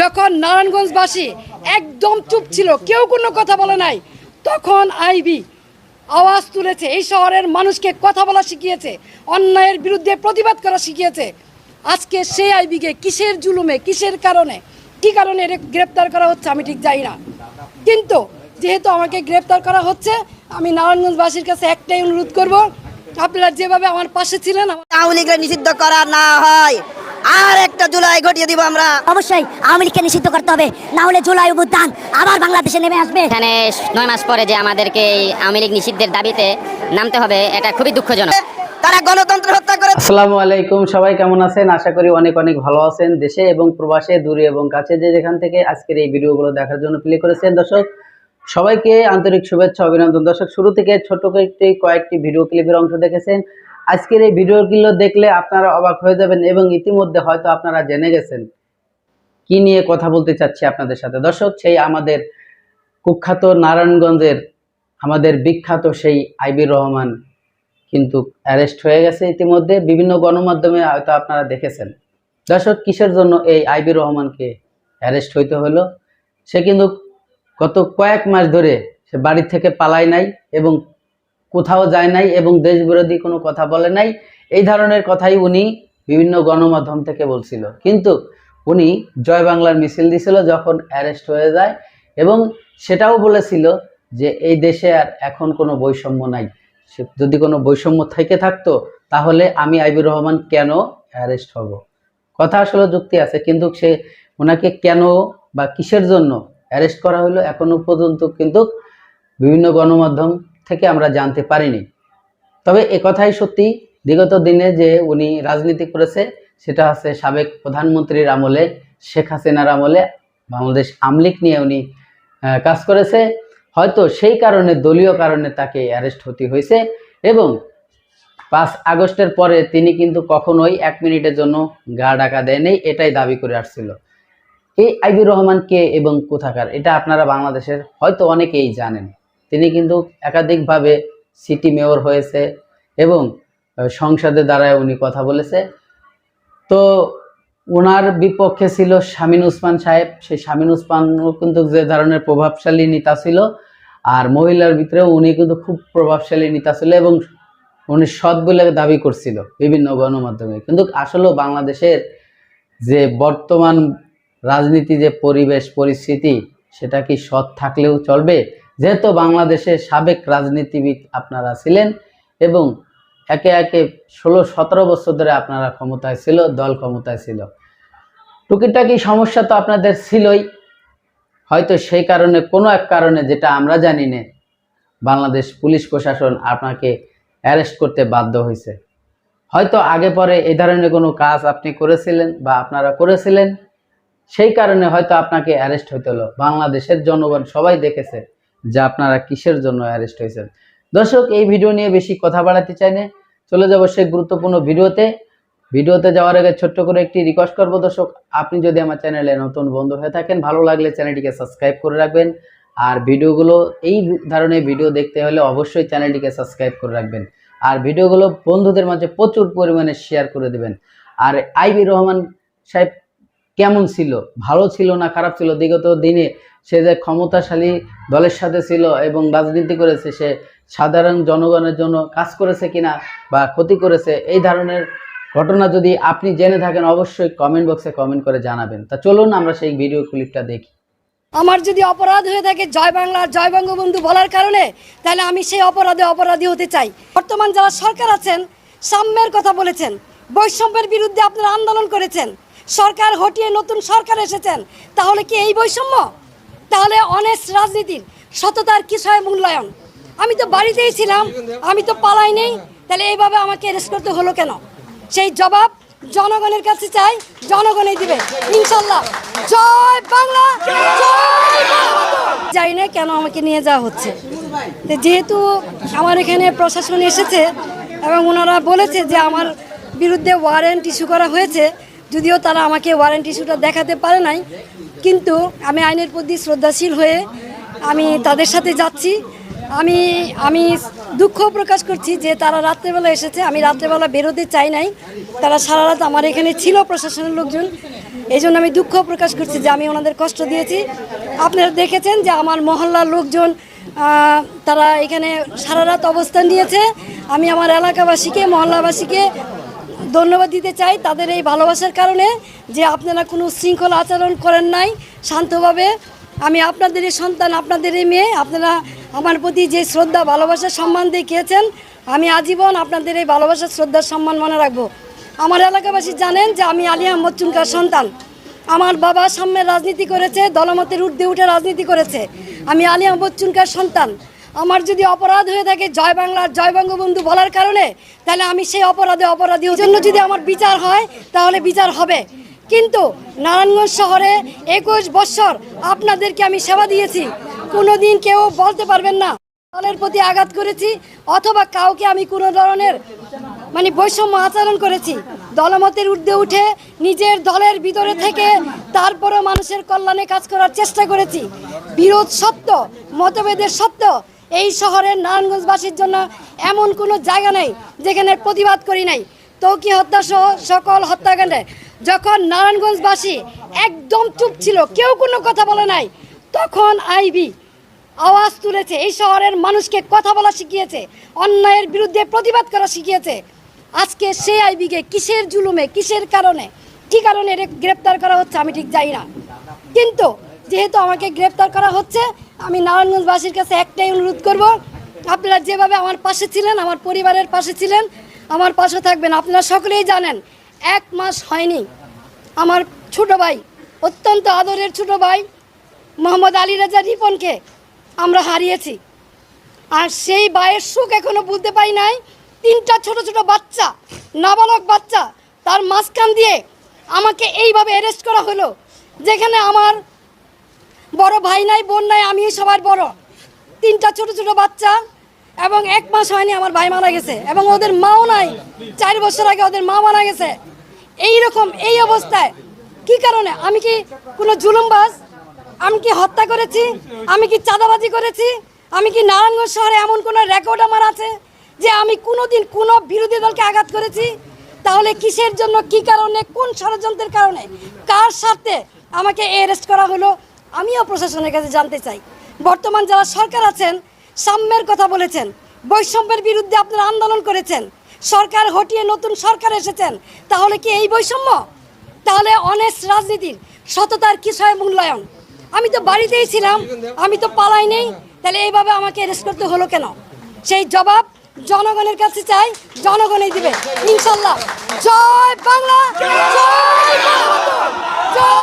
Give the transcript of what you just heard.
যখন নারায়ণগঞ্জবাসী একদম চুপ ছিল, কেউ কোনো কথা বলে নাই, তখন আইবি আওয়াজ তুলেছে, এই শহরের মানুষকে কথা বলা শিখিয়েছে, অন্যায়ের বিরুদ্ধে প্রতিবাদ করা শিখিয়েছে। আজকে সেই আইবিকে কিসের জুলুমে, কিসের কারণে, কী কারণে গ্রেপ্তার করা হচ্ছে আমি ঠিক জানি না। কিন্তু যেহেতু আমাকে গ্রেপ্তার করা হচ্ছে, আমি নারায়ণগঞ্জবাসীর কাছে একটাই অনুরোধ করব, আপনারা যেভাবে আমার পাশে ছিলেন আওয়ামী লীগের নিষিদ্ধ করা না হয়। আর একটা জুলাই ঘটিয়ে দিব আমরা। অবশ্যই আওয়ামী লীগকে নিষিদ্ধ করতে হবে না হলে জুলাই অভ্যুত্থান আবার বাংলাদেশে নেমে আসবে। এখানে নয় মাস পরে যে আমাদেরকে এই আওয়ামী লীগ নিষিদ্ধের দাবিতে নামতে হবে এটা খুবই দুঃখজনক। তারা গণতন্ত্র হত্যা করে আসসালামু আলাইকুম সবাই কেমন আছেন? আশা করি অনেক অনেক ভালো আছেন দেশে এবং প্রবাসে দূরে এবং কাছে যে যেখান থেকে আজকের এই ভিডিওগুলো দেখার জন্য প্লে করেছেন। দর্শক সবাইকে আন্তরিক শুভেচ্ছা অভিনন্দন। দর্শক শুরু থেকে ছোট কয়েকটি কয়েকটি ভিডিও ক্লিপের অংশ দেখেছেন। আজকের এই ভিডিওগুলো দেখলে আপনারা অবাক হয়ে যাবেন এবং ইতিমধ্যে হয়তো আপনারা জেনে গেছেন কি নিয়ে কথা বলতে চাচ্ছি আপনাদের সাথে। দর্শক, সেই আমাদের কুখ্যাত নারায়ণগঞ্জের আমাদের বিখ্যাত সেই আইবির রহমান কিন্তু অ্যারেস্ট হয়ে গেছে ইতিমধ্যে। বিভিন্ন গণমাধ্যমে হয়তো আপনারা দেখেছেন। দর্শক, কিসের জন্য এই আইবি রহমানকে অ্যারেস্ট হইতে হলো? সে কিন্তু গত কয়েক মাস ধরে সে বাড়ি থেকে পালায় নাই এবং কোথাও যায় নাই এবং দেশ বিরোধী কোনো কথা বলে নাই। এই ধরনের কথাই উনি বিভিন্ন গণমাধ্যম থেকে বলছিল। কিন্তু উনি জয় বাংলার মিছিল দিছিল যখন অ্যারেস্ট হয়ে যায় এবং সেটাও বলেছিল যে এই দেশে আর এখন কোনো বৈষম্য নাই। যদি কোনো বৈষম্য থেকে থাকতো তাহলে আমি আইবুর রহমান কেন অ্যারেস্ট হব? কথা আসলে যুক্তি আছে, কিন্তু সে ওনাকে কেন বা কিসের জন্য অ্যারেস্ট করা হলো এখনও পর্যন্ত কিন্তু বিভিন্ন গণমাধ্যম থেকে আমরা জানতে পারিনি। তবে এ কথাই সত্যি, বিগত দিনে যে উনি রাজনীতি করেছে, সেটা হচ্ছে সাবেক প্রধানমন্ত্রীর আমলে, শেখ হাসিনার আমলে বাংলাদেশ আমলিক নিয়ে উনি কাজ করেছে। হয়তো সেই কারণে, দলীয় কারণে তাকে অ্যারেস্ট হতে হয়েছে এবং পাঁচ আগস্টের পরে তিনি কিন্তু কখনোই এক মিনিটের জন্য গা ডাকা দেয়নি, এটাই দাবি করে আসছিল। এই আইবুর রহমান কে এবং কোথাকার, এটা আপনারা বাংলাদেশের হয়তো অনেকেই জানেন। তিনি কিন্তু একাধিকভাবে সিটি মেয়র হয়েছে এবং সংসদে দাঁড়ায় উনি কথা বলেছে। তো ওনার বিপক্ষে ছিল শামিন উসমান সাহেব। সেই শামিন উসমানও কিন্তু যে ধরনের প্রভাবশালী নেতা ছিল, আর মহিলার ভিতরেও উনি কিন্তু খুব প্রভাবশালী নেতা ছিল এবং উনি সৎ বলে দাবি করছিল বিভিন্ন গণমাধ্যমে। কিন্তু আসলেও বাংলাদেশের যে বর্তমান রাজনীতি, যে পরিবেশ, পরিস্থিতি, সেটা কি সৎ থাকলেও চলবে? যেহেতু বাংলাদেশের সাবেক রাজনীতিবিদ আপনারা ছিলেন এবং একে একে ষোলো সতেরো বছর ধরে আপনারা ক্ষমতায় ছিল, দল ক্ষমতায় ছিল। টুকিটাকি সমস্যা তো আপনাদের ছিলই। হয়তো সেই কারণে, কোনো এক কারণে যেটা আমরা জানি না, বাংলাদেশ পুলিশ প্রশাসন আপনাকে অ্যারেস্ট করতে বাধ্য হয়েছে। হয়তো আগে পরে এই ধরনের কোনো কাজ আপনি করেছিলেন বা আপনারা করেছিলেন, সেই কারণে হয়তো আপনাকে অ্যারেস্ট হইতে হলো। বাংলাদেশের জনগণ সবাই দেখেছে। যে আপনারা কিসের জন্য অ্যারেস্ট হয়েছেন। দর্শক, এই ভিডিও নিয়ে বেশি কথা বাড়াতে চাই না। চলে যাব সেই গুরুত্বপূর্ণ ভিডিওতে ভিডিওতে যাওয়ার আগে ছোট্ট করে একটি রিকোয়েস্ট করব, দর্শক, আপনি যদি আমার চ্যানেলে নতুন বন্ধু হয়ে থাকেন, ভালো লাগলে চ্যানেলটিকে সাবস্ক্রাইব করে রাখবেন। আর ভিডিওগুলো এই ধরনের ভিডিও দেখতে হলে অবশ্যই চ্যানেলটিকে সাবস্ক্রাইব করে রাখবেন। আর ভিডিওগুলো বন্ধুদের মাঝে প্রচুর পরিমাণে শেয়ার করে দেবেন। আর আইবি রহমান সাহেব কেমন ছিল? ভালো ছিল না খারাপ ছিল? বিগত দিনে সে যে ক্ষমতাশালী দলের সাথে ছিল এবং রাজনীতি করেছে, সে সাধারণ জনগণের জন্য কাজ করেছে কিনা বা ক্ষতি করেছে, এই ধরনের ঘটনা যদি আপনি জেনে থাকেন, অবশ্যই কমেন্ট বক্সে কমেন্ট করে জানাবেন। তা চলুন আমরা সেই ভিডিও ক্লিপটা দেখি। আমার যদি অপরাধ হয়ে থাকে জয় বাংলা, জয় বঙ্গবন্ধু বলার কারণে, তাহলে আমি সেই অপরাধে অপরাধী হতে চাই। বর্তমান যারা সরকার আছেন, সাম্যের কথা বলেছেন, বৈষম্যের বিরুদ্ধে আপনারা আন্দোলন করেছেন। সরকার হটিয়ে নতুন সরকার এসেছেন, তাহলে কি এই বৈষম্য? তাহলে অনেস্ট রাজনীতির সততার কিসয় মূল্যায়ন? আমি তো বাড়িতেই ছিলাম, আমি তো পালাই নেই তাহলে এইভাবে আমাকে অ্যারেস্ট করতে হলো কেন? সেই জবাব জনগণের কাছে চাই, জনগণই দিবে, ইনশাল্লাহ। জয় বাংলা। জানি না কেন আমাকে নিয়ে যাওয়া হচ্ছে? যেহেতু আমার এখানে প্রশাসন এসেছে এবং ওনারা বলেছে যে আমার বিরুদ্ধে ওয়ারেন্ট ইস্যু করা হয়েছে যদিও তারা আমাকে ওয়ারেন্ট ইস্যুটা দেখাতে পারে নাই, কিন্তু আমি আইনের প্রতি শ্রদ্ধাশীল হয়ে আমি তাদের সাথে যাচ্ছি। আমি আমি দুঃখ প্রকাশ করছি যে তারা রাত্রেবেলা এসেছে, আমি রাত্রেবেলা বেরোতে চাই নাই। তারা সারা রাত আমার এখানে ছিল প্রশাসনের লোকজন। এই জন্য আমি দুঃখ প্রকাশ করছি যে আমি ওনাদের কষ্ট দিয়েছি। আপনারা দেখেছেন যে আমার মহল্লার লোকজন তারা এখানে সারা রাত অবস্থান নিয়েছে। আমি আমার এলাকাবাসীকে, মহল্লাবাসীকে ধন্যবাদ দিতে চাই তাদের এই ভালোবাসার কারণে যে আপনারা কোনো শৃঙ্খলা আচরণ করেন নাই শান্তভাবে। আমি আপনাদেরই সন্তান আপনাদেরই মেয়ে, আপনারা আমার প্রতি যে শ্রদ্ধা, ভালোবাসা, সম্মান দেখিয়েছেন, আমি আজীবন আপনাদের এই ভালোবাসা, শ্রদ্ধার সম্মান মনে রাখব। আমার এলাকাবাসী জানেন যে আমি আলী আহমদ চুনকার সন্তান। আমার বাবা সাম্যের রাজনীতি করেছে, দলমতের ঊর্ধ্বে উঠে রাজনীতি করেছে। আমি আলী আহমদ চুনকার সন্তান। আমার যদি অপরাধ হয়ে থাকে জয় বাংলার জয় বঙ্গবন্ধু বলার কারণে, তাহলে আমি সেই অপরাধে অপরাধী। জন্য যদি আমার বিচার হয়, তাহলে বিচার হবে। কিন্তু নারায়ণগঞ্জ শহরে একুশ বৎসর আপনাদেরকে আমি সেবা দিয়েছি। কোনোদিন কেউ বলতে পারবেন না, দলের প্রতি আঘাত করেছি, অথবা কাউকে আমি কোনো ধরনের মানে বৈষম্য আচরণ করেছি। দলমতের ঊর্ধ্বে উঠে নিজের দলের ভিতরে থেকে তারপরও মানুষের কল্যাণে কাজ করার চেষ্টা করেছি। বিরোধ সত্য, মতভেদের সত্য এই শহরের নারায়ণগঞ্জবাসীর জন্য এমন কোনো জায়গা নেই যেখানে প্রতিবাদ করি নাই। তৌকি হত্যা সহ সকল হত্যাকাণ্ডে যখন নারায়ণগঞ্জবাসী একদম চুপ ছিল, কেউ কোনো কথা বলে নাই, তখন আইবি আওয়াজ তুলেছে, এই শহরের মানুষকে কথা বলা শিখিয়েছে, অন্যায়ের বিরুদ্ধে প্রতিবাদ করা শিখিয়েছে। আজকে সে আইবিকে কিসের জুলুমে, কিসের কারণে, কী কারণে গ্রেপ্তার করা হচ্ছে আমি ঠিক জানি না। কিন্তু যেহেতু আমাকে গ্রেপ্তার করা হচ্ছে আমি নারায়ণগঞ্জবাসীর কাছে একটাই অনুরোধ করব, আপনারা যেভাবে আমার পাশে ছিলেন, আমার পরিবারের পাশে ছিলেন, আমার পাশে থাকবেন। আপনারা সকলেই জানেন, এক মাস হয়নি। আমার ছোট ভাই, অত্যন্ত আদরের ছোট ভাই, মোহাম্মদ আলী রাজা রিপনকে আমরা হারিয়েছি। আর সেই বায়ের সুখ এখনও বুঝতে পাই নাই। তিনটা ছোট ছোট বাচ্চা, নাবালক বাচ্চা, তার মাঝখান দিয়ে আমাকে এইভাবে অ্যারেস্ট করা হলো, যেখানে আমার বড় ভাই নাই, বোন নাই আমি সবার বড়। তিনটা ছোট ছোট বাচ্চা এবং এক মাস হয়নি আমার ভাই মারা গেছে এবং ওদের মাও নাই। চার বছর আগে ওদের মা মারা গেছে। এই রকম এই অবস্থায় কি কারণে? আমি কি কোনো জুলুমবাজ? আমি কি হত্যা করেছি? আমি কি চাঁদাবাজি করেছি? আমি কি নারায়ণগঞ্জ শহরে এমন কোনো রেকর্ড আমার আছে যে আমি কোনো দিন কোনো বিরোধী দলকে আঘাত করেছি? তাহলে কিসের জন্য, কি কারণে, কোন ষড়যন্ত্রের কারণে? কার স্বার্থে আমাকে অ্যারেস্ট করা হলো? আমিও প্রশাসনের কাছে জানতে চাই। বর্তমান যারা সরকার আছেন, সাম্যের কথা বলেছেন, বৈষম্যের বিরুদ্ধে আপনারা আন্দোলন করেছেন, সরকার হটিয়ে নতুন সরকার এসেছেন, তাহলে কি এই বৈষম্য? তাহলে অনেস্ট রাজনীতির সততার কিসয় মূল্যায়ন? আমি তো বাড়িতেই ছিলাম, আমি তো পালাই নেই, তাহলে এইভাবে আমাকে অ্যারেস্ট করতে হলো কেন? সেই জবাব জনগণের কাছে চাই, জনগণই দিবে, ইনশাল্লাহ। জয় বাংলা। জয়